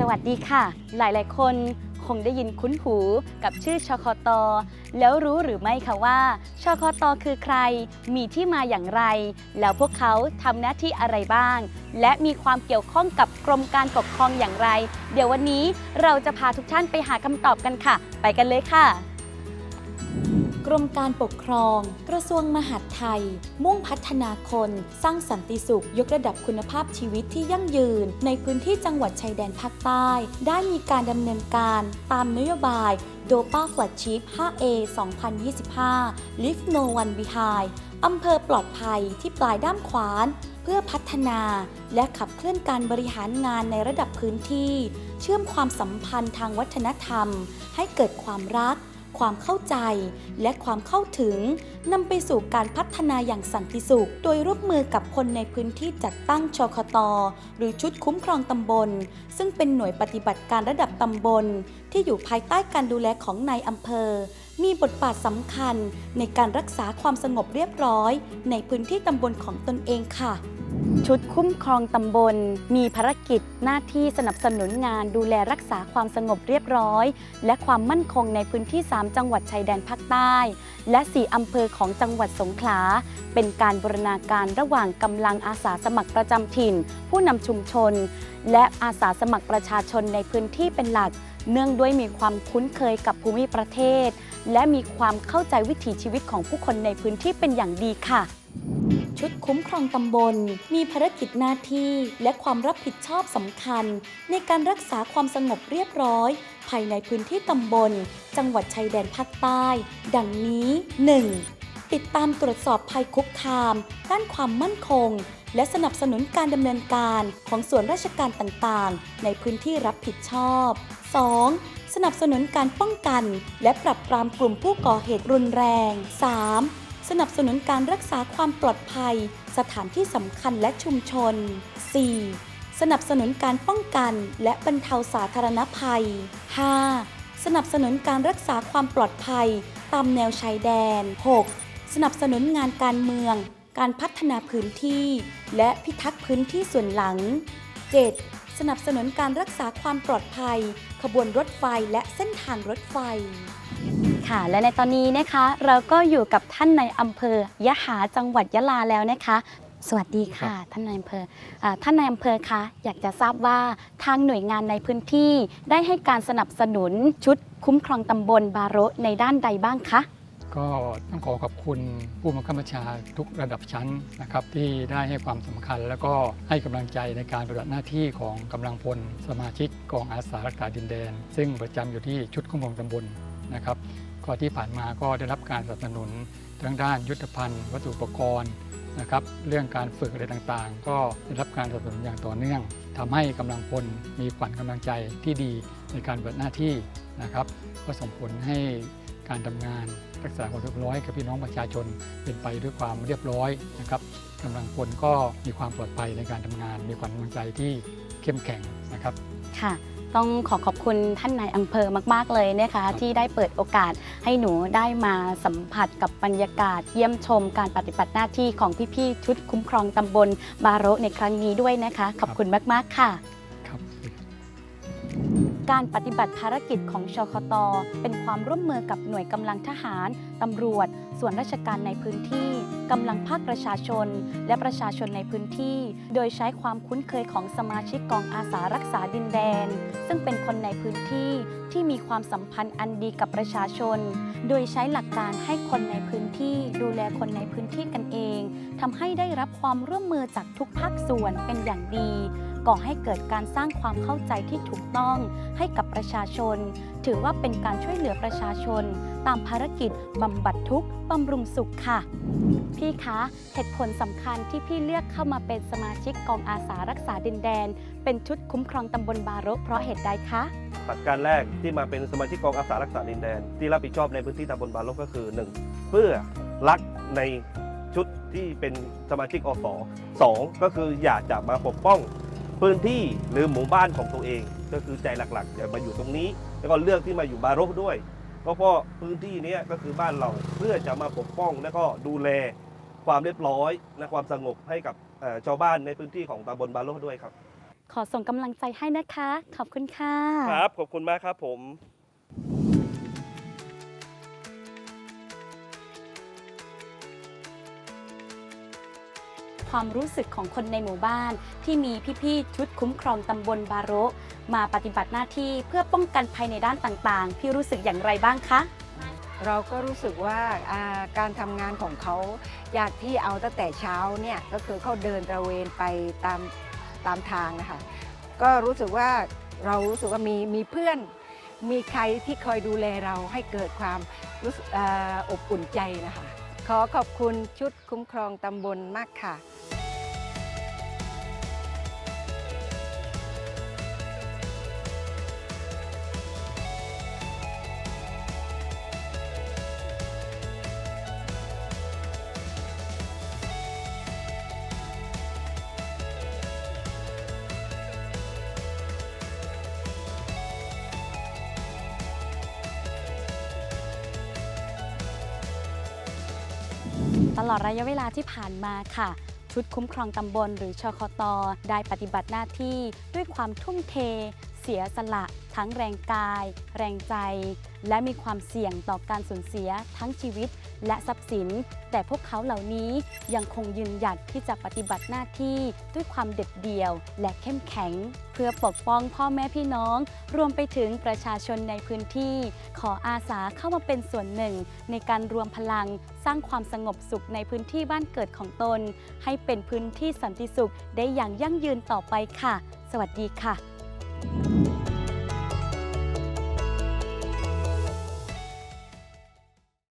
สวัสดีค่ะ หลาย ๆ คน คงได้ยินคุ้นหูกับชื่อชคต แล้วรู้หรือไม่คะว่าชคต คือใคร มีที่มาอย่างไร แล้วพวกเขาทำหน้าที่อะไรบ้าง และมีความเกี่ยวข้องกับกรมการปกครองอย่างไร เดี๋ยววันนี้เราจะพาทุกท่านไปหาคำตอบกันค่ะ ไปกันเลยค่ะ กรมการปกครอง กระทรวงมหาดไทย มุ่งพัฒนาคน สร้างสันติสุข ยกระดับคุณภาพชีวิตที่ยั่งยืน ในพื้นที่จังหวัดชายแดนภาคใต้ ได้มีการดำเนินการตามนโยบาย d o p a Flagship 5A 2025 Live No One Behind อำเภอปลอดภัยที่ปลายด้ามขวาน เพื่อพัฒนา และขับเคลื่อนการบริหารงานในระดับพื้นที่ เชื่อมความสัมพันธ์ทางวัฒนธรรม ให้เกิดความรัก ความเข้าใจ และความเข้าถึงนำไปสู่การพัฒนาอย่างสันติสุข โดยร่วมมือกับคนในพื้นที่จัดตั้งชคต หรือชุดคุ้มครองตำบล ซึ่งเป็นหน่วยปฏิบัติการระดับตำบล ที่อยู่ภายใต้การดูแลของนายอำเภอ มีบทบาทสำคัญในการรักษาความสงบเรียบร้อย ในพื้นที่ตำบลของตนเองค่ะ ชุดคุ้มครองตำบล มีภารกิจหน้าที่สนับสนุนงานดูแลรักษาความสงบเรียบร้อย และความมั่นคงในพื้นที่ 3 จังหวัดชายแดนภาคใต้ และ 4 อำเภอของจังหวัดสงขลา เป็นการบรณาการระหว่างกำลังอาสาสมัครประจำถิ่น ผู้นำชุมชน และอาสาสมัครประชาชนในพื้นที่เป็นหลัก เนื่องด้วยมีความคุ้นเคยกับภูมิประเทศ และมีความเข้าใจวิถีชีวิตของผู้คนในพื้นที่เป็นอย่างดีค่ะ ชุดคุ้มครองตำบล มีภารกิจหน้าที่และความรับผิดชอบสำคัญ ในการรักษาความสงบเรียบร้อย ภายในพื้นที่ตำบล จังหวัดชายแดนภาคใต้ ดังนี้ 1. ติดตามตรวจสอบภัยคุกคาม ด้านความมั่นคง และสนับสนุนการดำเนินการของส่วนราชการต่างๆ ในพื้นที่รับผิดชอบ 2. สนับสนุนการป้องกัน และปรับปรามกลุ่มผู้ก่อเหตุรุนแรง 3. สนับสนุนการรักษาความปลอดภัย สถานที่สำคัญและชุมชน 4. สนับสนุนการป้องกันและบรรเทาสาธารณภัย 5. สนับสนุนการรักษาความปลอดภัย ตามแนวชายแดน 6. สนับสนุนงานการเมือง การพัฒนาพื้นที่ และพิทักษ์พื้นที่ส่วนหลัง 7. สนับสนุนการรักษาความปลอดภัย ขบวนรถไฟและเส้นทางรถไฟ ค่ะ และในตอนนี้นะคะ เราก็อยู่กับท่านในายอำเภอยะหาจังหวัดยะลาแล้วนะคะ สวัสดีค่ะ ท่านนายอำเภออ่าท่านนายอำเภอคะอยากจะทราบว่าทางหน่วยงานในพื้นที่ได้ให้การสนับสนุนชุดคุ้มครองตำบลบาโระในด้านใดบ้างคะก็ต้องขอขอบคุณผู้บังคับบัญชาทุกระดับชั้นนะครับที่ได้ให้ความสำคัญ แล้วก็ให้กำลังใจในการปฏิบัติหน้าที่ของกำลังพลสมาชิกกองอาสารักษาดินแดน ซึ่งประจำอยู่ที่ชุดคุ้มครองตำบลนะครับ ก็ที่ผ่านมาก็ได้รับการสนับสนุนทั้งด้านยุทธภัณฑ์ วัตถุอุปกรณ์นะครับเรื่องการฝึกอะไรต่างๆ ก็ได้รับการสนับสนุนอย่างต่อเนื่องทำให้กำลังพลมีขวัญกำลังใจที่ดีในการปฏิบัติหน้าที่นะครับก็ส่งผลให้การทำงานรักษาความเรียบร้อยกับพี่น้องประชาชนเป็นไปด้วยความเรียบร้อยนะครับกำลังพลก็มีความปลอดภัยในการทำงาน มีขวัญกำลังใจที่เข้มแข็งนะครับค่ะ ต้องขอขอบคุณท่านนายอำเภอมาก ๆ เลยนะคะที่ได้เปิดโอกาสให้หนูได้มาสัมผัสกับบรรยากาศ เยี่ยมชมการปฏิบัติหน้าที่ของพี่ ๆ ชุดคุ้มครองตำบลบาโระในครั้งนี้ด้วยนะคะ ขอบคุณมาก ๆ ค่ะครับ การปฏิบัติภารกิจของชคต เป็นความร่วมมือกับหน่วยกำลังทหาร ตำรวจ ส่วนราชการในพื้นที่กำลังภาคประชาชน และประชาชนในพื้นที่ โดยใช้ความคุ้นเคยของสมาชิกกองอาสารักษาดินแดน ซึ่งเป็นคนในพื้นที่ที่มีความสัมพันธ์อันดีกับประชาชน โดยใช้หลักการให้คนในพื้นที่ดูแลคนในพื้นที่กันเองทำให้ได้รับความร่วมมือจากทุกภาคส่วนเป็นอย่างดี ก่อให้เกิดการสร้างความเข้าใจที่ถูกต้องให้กับประชาชน ถือว่าเป็นการช่วยเหลือประชาชน ตามภารกิจบำบัดทุกข์บำรุงสุขค่ะ พี่คะเหตุผลสำคัญที่พี่เลือกเข้ามาเป็นสมาชิกกองอาสารักษาดินแดน เป็นชุดคุ้มครองตำบลบาโระเพราะเหตุใดคะปฏิบัติการแรกที่มาเป็นสมาชิกกองอาสารักษาดินแดน ที่รับผิดชอบในพื้นที่ตำบลบาลกก็คือ 1. เพื่อรักในชุดที่เป็นสมาชิกอสสองก็คืออยากจะมาปกป้อง พื้นที่หรือหมู่บ้านของตัวเอง ก็คือใจหลักๆจะมาอยู่ตรงนี้ แล้วก็เลือกที่มาอยู่บาโรกด้วยก็เพราะพื้นที่เนี้ยก็คือบ้านเราเพื่อจะมาปกป้องและก็ดูแลความเรียบร้อยและความสงบให้กับเอ่อชาวบ้านในพื้นที่ของตำบลบาโรกด้วยครับ ขอส่งกำลังใจให้นะคะ ขอบคุณค่ะ ครับ ขอบคุณมากครับผม ความรู้สึกของคนในหมู่บ้าน ที่มีพี่ๆชุดคุ้มครองตำบลบาโรมาปฏิบัติหน้าที่เพื่อป้องกันภัยในด้านต่างๆ พี่รู้สึกอย่างไรบ้างคะ เราก็รู้สึกว่าอ่าการทำงานของเขาอยากที่เอาตั้งแต่เช้าเนี่ยก็คือเขาเดินตระเวนไปตามตามทางนะคะก็รู้สึกว่าเรารู้สึกว่ามีมีเพื่อน มีใครที่คอยดูแลเราให้เกิดความรู้สึกอาอบอุ่นใจนะคะ ขอขอบคุณชุดคุ้มครองตำบลมากค่ะ ตลอดระยะเวลาที่ผ่านมาค่ะ ชุดคุ้มครองตำบลหรือชคต ได้ปฏิบัติหน้าที่ด้วยความทุ่มเท เสียสละ ทั้งแรงกาย แรงใจ และมีความเสี่ยงต่อการสูญเสียทั้งชีวิตและทรัพย์สิน แต่พวกเขาเหล่านี้ยังคงยืนหยัดที่จะปฏิบัติหน้าที่ด้วยความเด็ดเดี่ยว และเข้มแข็ง เพื่อปกป้องพ่อแม่พี่น้อง รวมไปถึงประชาชนในพื้นที่ ขออาสาเข้ามาเป็นส่วนหนึ่ง ในการรวมพลังสร้างความสงบสุขในพื้นที่บ้านเกิดของตน ให้เป็นพื้นที่สันติสุขได้อย่างยั่งยืนต่อไปค่ะ สวัสดีค่ะ